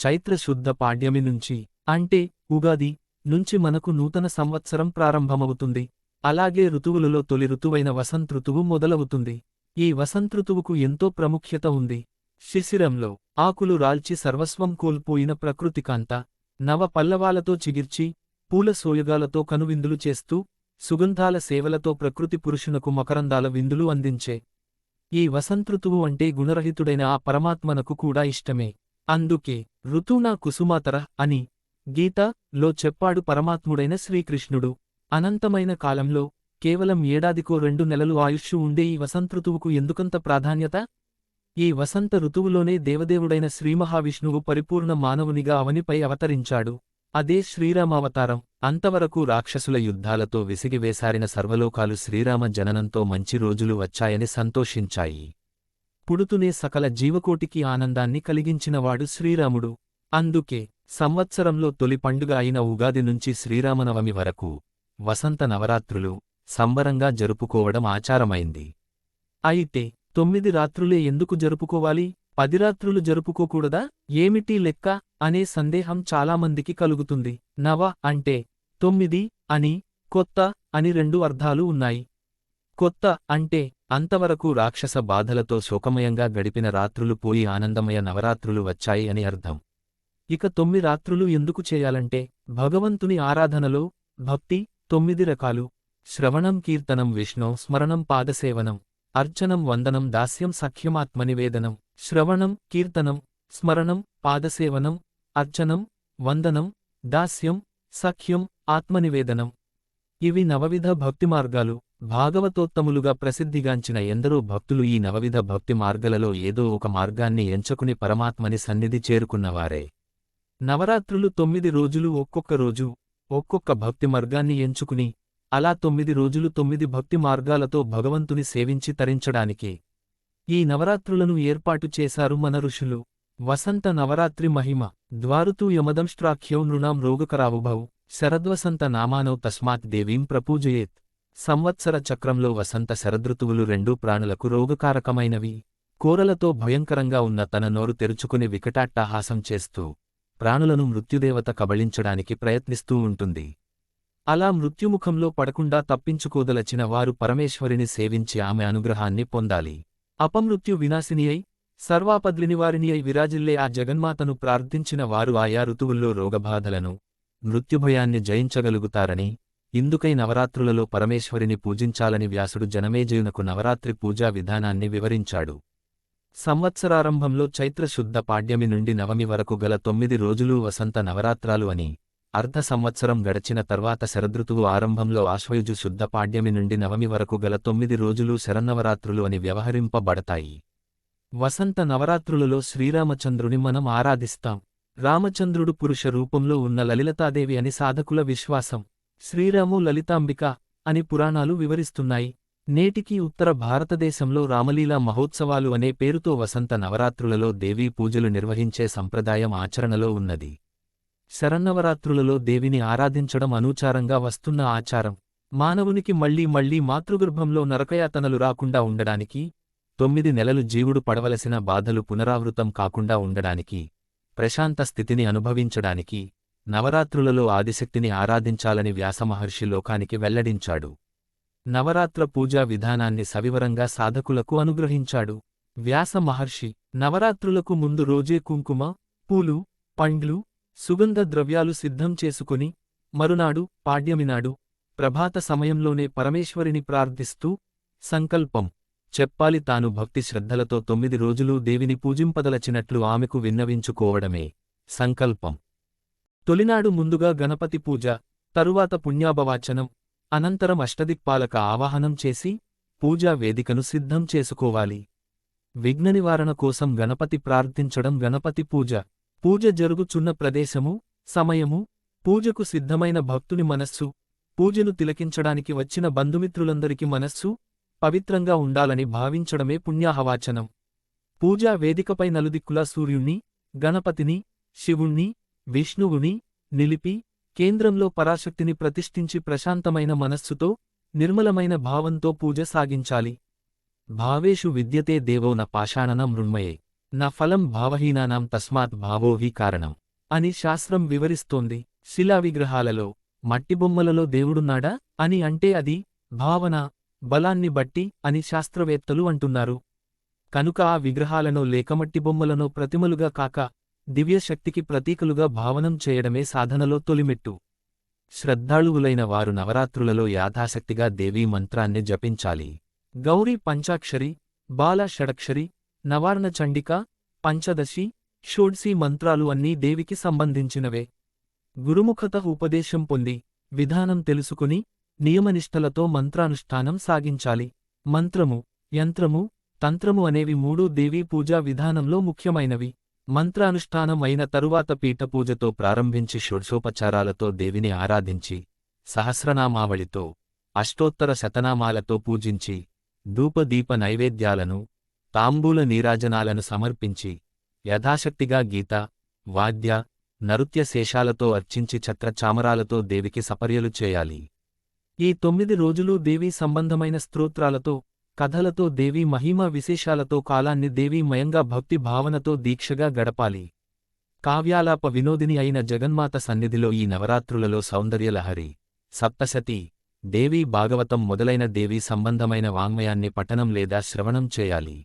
చైత్ర శుద్ధ పాడ్యమి నుంచి అంటే ఉగాది నుంచి మనకు నూతన సంవత్సరం ప్రారంభమవుతుంది. అలాగే ఋతువులలో తొలి ఋతువైన వసంతృతువు మొదలవుతుంది. ఈ వసంతృతువుకు ఎంతో ప్రాముఖ్యత ఉంది. శిశిరంలో ఆకులు రాల్చి సర్వస్వం కోల్పోయిన ప్రకృతికాంత నవ పల్లవాలతో చిగిర్చి పూల సోయగాలతో కనువిందులు చేస్తూ సుగంధాల సేవలతో ప్రకృతి పురుషునకు మకరందాల విందులు అందించే. ఈ వసంతృతువు అంటే గుణరహితుడైన ఆ పరమాత్మనకు కూడా ఇష్టమే. అందుకే ఋతూనా కుసుమాతర అని గీత లో చెప్పాడు పరమాత్ముడైన శ్రీకృష్ణుడు. అనంతమైన కాలంలో కేవలం ఏడాదికో రెండు నెలలు ఆయుష్షు ఉండే ఈ వసంతృతువుకు ఎందుకంత ప్రాధాన్యత? ఈ వసంత ఋతువులోనే దేవదేవుడైన శ్రీమహావిష్ణువు పరిపూర్ణ మానవునిగా అవనిపై అవతరించాడు. అదే శ్రీరామావతారం. అంతవరకు రాక్షసుల యుద్ధాలతో విసిగివేసారిన సర్వలోకాలు శ్రీరామ జననంతో మంచి రోజులు వచ్చాయని సంతోషించాయి. పుడుతునే సకల జీవకోటికి ఆనందాన్ని కలిగించినవాడు శ్రీరాముడు. అందుకే సంవత్సరంలో తొలి పండుగ అయిన ఉగాది నుంచి శ్రీరామనవమి వరకు వసంత నవరాత్రులు సంబరంగా జరుపుకోవడం ఆచారమైంది. అయితే తొమ్మిది రాత్రులే ఎందుకు జరుపుకోవాలి? పది రాత్రులు జరుపుకోకూడదా? ఏమిటి లెక్క? అనే సందేహం చాలామందికి కలుగుతుంది. నవ అంటే తొమ్మిది అని కొత్త అని రెండు అర్థాలు ఉన్నాయి. కొత్త అంటే అంతవరకు రాక్షస బాధలతో శోకమయంగా గడిపిన రాత్రులు పోయి ఆనందమయ నవరాత్రులు వచ్చాయి అని అర్థం. ఇక తొమ్మిది రాత్రులు ఎందుకు చేయాలంటే భగవంతుని ఆరాధనలో భక్తి తొమ్మిది రకాలు. శ్రవణం కీర్తనం విష్ణు స్మరణం పాదసేవనం అర్చనం వందనం దాస్యం సఖ్యమాత్మనివేదనం శ్రవణం కీర్తనం స్మరణం పాదసేవనం అర్చనం వందనం దాస్యం సఖ్యం ఆత్మనివేదనం. ఇవి నవవిధ భక్తి మార్గాలు. భాగవతోత్తములుగా ప్రసిద్ధిగాంచిన ఎందరో భక్తులు ఈ నవవిధ భక్తి మార్గలలో ఏదో ఒక మార్గాన్ని ఎంచుకుని పరమాత్మని సన్నిధి చేరుకున్నవారే. నవరాత్రులు తొమ్మిది రోజులు ఒక్కొక్క రోజు ఒక్కొక్క భక్తి మార్గాన్ని ఎంచుకుని అలా తొమ్మిది రోజులు తొమ్మిది భక్తి మార్గాలతో భగవంతుని సేవించి తరించడానికే. ఈ నవరాత్రులను ఏర్పాటు చేశారు మన ఋషులు. వసంత నవరాత్రి మహిమ ద్వారుతూ యమదంష్ట్రాఖ్యౌ నృణాం రోగకరావుభౌ శరద్వసంత నామానౌ తస్మాత్ దేవీం ప్రపూజయేత్. సంవత్సర చక్రంలో వసంత శరదృతువులు రెండూ ప్రాణులకు రోగకారకమైనవి. కోరలతో భయంకరంగా ఉన్న తన నోరు తెరుచుకుని వికటాట్టహాసం చేస్తూ ప్రాణులను మృత్యుదేవత కబళించడానికి ప్రయత్నిస్తూ ఉంటుంది. అలా మృత్యుముఖంలో పడకుండా తప్పించుకోదలచిన వారు పరమేశ్వరిని సేవించి ఆమె అనుగ్రహాన్ని పొందాలి. అపమృత్యు వినాశిని అయి సర్వాపద్లినివారిని అయి విరాజిల్లే ఆ జగన్మాతను ప్రార్థించిన వారు ఆయా ఋతువుల్లో రోగబాధలను మృత్యుభయాన్ని జయించగలుగుతారని ఇందుకై నవరాత్రులలో పరమేశ్వరిని పూజించాలని వ్యాసుడు జనమేజయునకు నవరాత్రి పూజా విధానాన్ని వివరించాడు. సంవత్సరారంభంలో చైత్రశుద్ధ పాడ్యమి నుండి నవమి వరకు గల తొమ్మిది రోజులు వసంత నవరాత్రాలు అని అర్ధ సంవత్సరం గడచిన తర్వాత శరదృతువు ఆరంభంలో ఆశ్వయుజు శుద్ధ పాడ్యమి నుండి నవమి వరకు గల తొమ్మిది రోజులు శరన్నవరాత్రులు అని వ్యవహరింపబడతాయి. వసంత నవరాత్రులలో శ్రీరామచంద్రుని మనం ఆరాధిస్తాం. రామచంద్రుడు పురుష రూపంలో ఉన్న లలితాదేవి అని సాధకుల విశ్వాసం. శ్రీరాము లలితాంబిక అని పురాణాలు వివరిస్తున్నాయి. నేటికీ ఉత్తర భారతదేశంలో రామలీలా మహోత్సవాలు అనే పేరుతో వసంత నవరాత్రులలో దేవీ పూజలు నిర్వహించే సంప్రదాయం ఆచరణలో ఉన్నది. శరన్నవరాత్రులలో దేవిని ఆరాధించడం అనూచారంగా వస్తున్న ఆచారం. మానవునికి మళ్ళీ మళ్ళీ మాతృగర్భంలో నరకయాతనలు రాకుండా ఉండడానికి తొమ్మిది నెలలు జీవుడు పడవలసిన బాధలు పునరావృతం కాకుండా ఉండడానికి ప్రశాంత స్థితిని అనుభవించడానికి నవరాత్రులలో ఆదిశక్తిని ఆరాధించాలని వ్యాసమహర్షి లోకానికి వెల్లడించాడు. నవరాత్ర పూజా విధానాన్ని సవివరంగా సాధకులకు అనుగ్రహించాడు. వ్యాస మహర్షి నవరాత్రులకు ముందు రోజే కుంకుమ పూలు పండ్లు సుగంధ ద్రవ్యాలు సిద్ధం చేసుకుని మరునాడు పాడ్యమినాడు ప్రభాత సమయంలోనే పరమేశ్వరిని ప్రార్థిస్తూ సంకల్పం చెప్పాలి తాను భక్తి శ్రద్ధలతో తొమ్మిది రోజులు దేవిని పూజింపదలచినట్లు ఆమెకు విన్నవించుకోవడమే సంకల్పం. తొలినాడు ముందుగా గణపతి పూజ తరువాత పుణ్యాభవాచనం అనంతరం అష్టదిక్పాలక ఆవాహనం చేసి పూజా వేదికను సిద్ధం చేసుకోవాలి. విఘ్న నివారణ కోసం గణపతి ప్రార్థించడం గణపతి పూజ. పూజ జరుగుచున్న ప్రదేశము సమయము పూజకు సిద్ధమైన భక్తుని మనస్సు పూజను తిలకించడానికి వచ్చిన బంధుమిత్రులందరికి మనస్సు పవిత్రంగా ఉండాలని భావించడమే పుణ్యాహవాచనం. పూజా వేదికపై నలుదిక్కులా సూర్యుణ్ణి గణపతిని శివుణ్ణి విష్ణువుని నిలిపి కేంద్రంలో పరాశక్తిని ప్రతిష్ఠించి ప్రశాంతమైన మనస్సుతో నిర్మలమైన భావంతో పూజ సాగించాలి. భావేషు విద్యతే దేవో న పాషాణనం మృణ్మయే. నా ఫలం భావహీనానాం తస్మాత్ భావో హి కారణం అని శాస్త్రం వివరిస్తోంది. శిలా విగ్రహాలలో దేవుడున్నాడా అని అంటే అది భావన బలాన్ని బట్టి అని శాస్త్రవేత్తలు అంటున్నారు. కనుక ఆ విగ్రహాలను లేకమట్టిబొమ్మలను ప్రతిమలుగా కాక దివ్యశక్తికి ప్రతీకలుగా భావనం చేయడమే సాధనలో తొలిమెట్టు. శ్రద్ధాళువులైన వారు నవరాత్రులలో యాథాశక్తిగా దేవీ మంత్రాన్ని జపించాలి. గౌరీ పంచాక్షరి బాల షడక్షరి నవార్ణ చండిక పంచదశి షోడ్సీ మంత్రాలు అన్నీ దేవికి సంబంధించినవే. గురుముఖత ఉపదేశం పొంది విధానం తెలుసుకుని నియమనిష్టలతో మంత్రానుష్ఠానం సాగించాలి. మంత్రము యంత్రము తంత్రము అనేవి మూడూ దేవీ పూజా విధానంలో ముఖ్యమైనవి. మంత్రానుష్ఠానం అయిన తరువాత పీఠపూజతో ప్రారంభించి షోడ్శోపచారాలతో దేవిని ఆరాధించి సహస్రనామావళితో అష్టోత్తర శతనామాలతో పూజించి ధూపదీప నైవేద్యాలను తాంబూల నీరాజనాలను సమర్పించి యథాశక్తిగా గీత వాద్య నృత్య శేషాలతో అర్చించి ఛత్రచామరాలతో దేవికి సపర్యలు చేయాలి. ఈ తొమ్మిది రోజులు దేవీ సంబంధమైన స్తోత్రాలతో కథలతో దేవీ మహిమ విశేషాలతో కాలాన్ని దేవీమయంగా భక్తి భావనతో దీక్షగా గడపాలి. కావ్యాలాప వినోదిని అయిన జగన్మాత సన్నిధిలో ఈ నవరాత్రులలో సౌందర్యలహరి సప్తశతి దేవీ భాగవతం మొదలైన దేవీ సంబంధమైన వాంగ్మయాన్ని పఠనం లేదా శ్రవణం చేయాలి.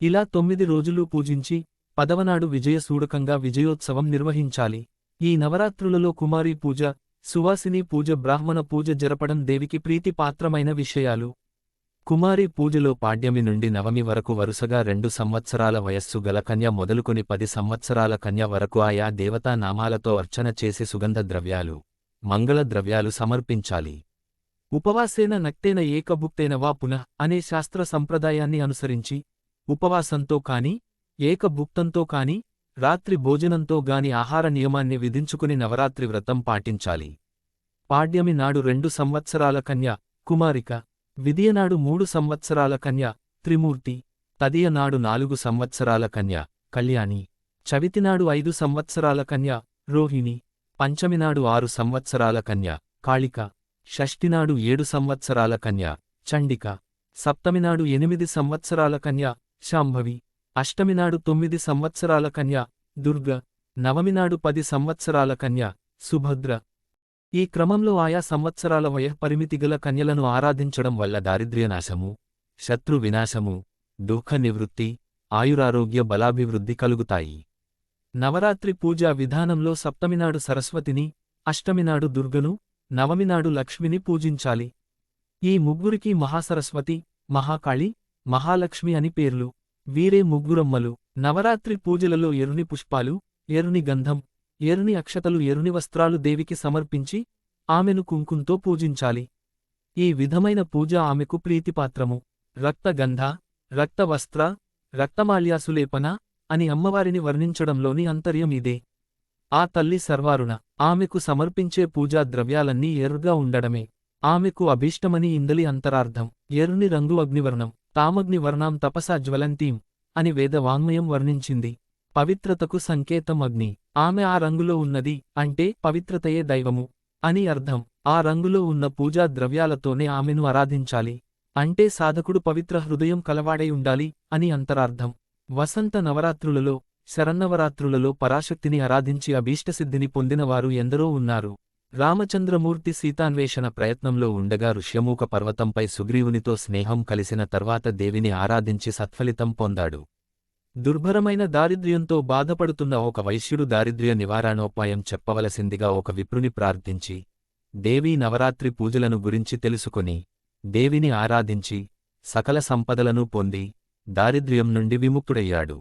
ఇలా తొమ్మిది రోజులు పూజించి పదవనాడు విజయసూడకంగా విజయోత్సవం నిర్వహించాలి. ఈ నవరాత్రులలో కుమారీ పూజ సువాసిని పూజ బ్రాహ్మణ పూజ జరపడం దేవికి ప్రీతిపాత్రమైన విషయాలు. కుమారి పూజలో పాడ్యమి నుండి నవమి వరకు వరుసగా రెండు సంవత్సరాల వయస్సు గల కన్య మొదలుకొని పది సంవత్సరాల కన్య వరకు ఆయా దేవతా నామాలతో అర్చన చేసి సుగంధ ద్రవ్యాలు మంగళ ద్రవ్యాలు సమర్పించాలి. ఉపవాసేన నక్తేన ఏకభుక్తేన వా పునః అనే శాస్త్ర సంప్రదాయాన్ని అనుసరించి ఉపవాసంతో కాని ఏకభుక్తంతో కాని రాత్రి భోజనంతో గాని ఆహార నియమాన్ని విధించుకుని నవరాత్రి వ్రతం పాటించాలి. పాడ్యమి నాడు రెండు సంవత్సరాల కన్య కుమారిక విదియనాడు మూడు సంవత్సరాల కన్య త్రిమూర్తి. తదియనాడు నాలుగు సంవత్సరాల కన్య కళ్యాణి. చవితినాడు ఐదు సంవత్సరాల కన్య రోహిణి. పంచమినాడు ఆరు సంవత్సరాల కన్య కాళిక. షష్ఠినాడు ఏడు సంవత్సరాల కన్య చండిక. సప్తమినాడు ఎనిమిది సంవత్సరాల కన్య శాంభవి. అష్టమినాడు తొమ్మిది సంవత్సరాల కన్య దుర్గ. నవమినాడు పది సంవత్సరాల కన్య సుభద్ర. ఈ క్రమంలో ఆయా సంవత్సరాల వయఃపరిమితి గల కన్యలను ఆరాధించడం వల్ల దారిద్ర్యనాశము శత్రు వినాశము దుఃఖ నివృత్తి ఆయురారోగ్య బలాభివృద్ధి కలుగుతాయి. నవరాత్రి పూజా విధానంలో సప్తమినాడు సరస్వతిని అష్టమినాడు దుర్గను నవమినాడు లక్ష్మిని పూజించాలి. ఈ ముగ్గురికి మహాసరస్వతి మహాకాళి మహాలక్ష్మి అని పేర్లు. వీరే ముగ్గురమ్మలు. నవరాత్రి పూజలలో ఎరుని పుష్పాలు ఎరుని గంధం ఎరుని అక్షతలు ఎరుని వస్త్రాలు దేవికి సమర్పించి ఆమెను కుంకుంతో పూజించాలి. ఈ విధమైన పూజ ఆమెకు ప్రీతిపాత్రము. రక్తగంధ రక్తవస్త్ర రక్తమాల్యాసులేపన అని అమ్మవారిని వర్ణించడంలోని అంతర్యం ఇదే. ఆ తల్లి సర్వారుణ ఆమెకు సమర్పించే పూజా ద్రవ్యాలన్నీ ఎర్రుగా ఉండడమే. ఆమెకు అభీష్టమని ఇందలి అంతరార్థం. ఎర్రుని రంగు అగ్నివర్ణం తామగ్నివర్ణాం తపసా జ్వలంతీం అని వేదవాంగ్మయం వర్ణించింది. పవిత్రతకు సంకేతం అగ్ని. ఆమె ఆ రంగులో ఉన్నది అంటే పవిత్రతయే దైవము అని అర్థం. ఆ రంగులో ఉన్న పూజా ద్రవ్యాలతోనే ఆమెను ఆరాధించాలి. అంటే సాధకుడు పవిత్ర హృదయం కలవాడై ఉండాలి అని అంతరార్థం. వసంత నవరాత్రులలో శరన్నవరాత్రులలో పరాశక్తిని ఆరాధించి అభీష్టసిద్ధిని పొందినవారు ఎందరో ఉన్నారు. రామచంద్రమూర్తి సీతాన్వేషణ ప్రయత్నంలో ఉండగా ఋష్యమూక పర్వతంపై సుగ్రీవునితో స్నేహం కలిసిన తర్వాత దేవిని ఆరాధించి సత్ఫలితం పొందాడు. దుర్భరమైన దారిద్ర్యంతో బాధపడుతున్న ఒక వైశ్యుడు దారిద్ర్య నివారణోపాయం చెప్పవలసిందిగా ఒక విప్రుని ప్రార్థించి దేవీ నవరాత్రి పూజలను గురించి తెలుసుకుని దేవిని ఆరాధించి సకల సంపదలను పొంది దారిద్ర్యం నుండి విముక్తుడయ్యాడు.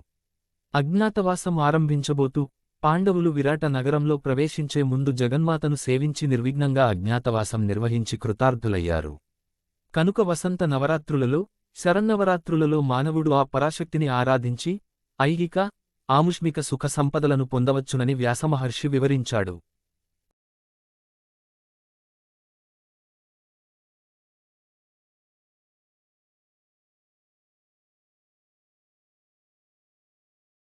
అజ్ఞాతవాసం ఆరంభించబోతూ పాండవులు విరాట నగరంలో ప్రవేశించే ముందు జగన్మాతను సేవించి నిర్విఘ్నంగా అజ్ఞాతవాసం నిర్వహించి కృతార్థులయ్యారు. కనుక వసంత నవరాత్రులలో శరన్నవరాత్రులలో మానవుడు ఆ పరాశక్తిని ఆరాధించి ఐహిక ఆముష్మిక సుఖ సంపదలను పొందవచ్చునని వ్యాసమహర్షి వివరించాడు.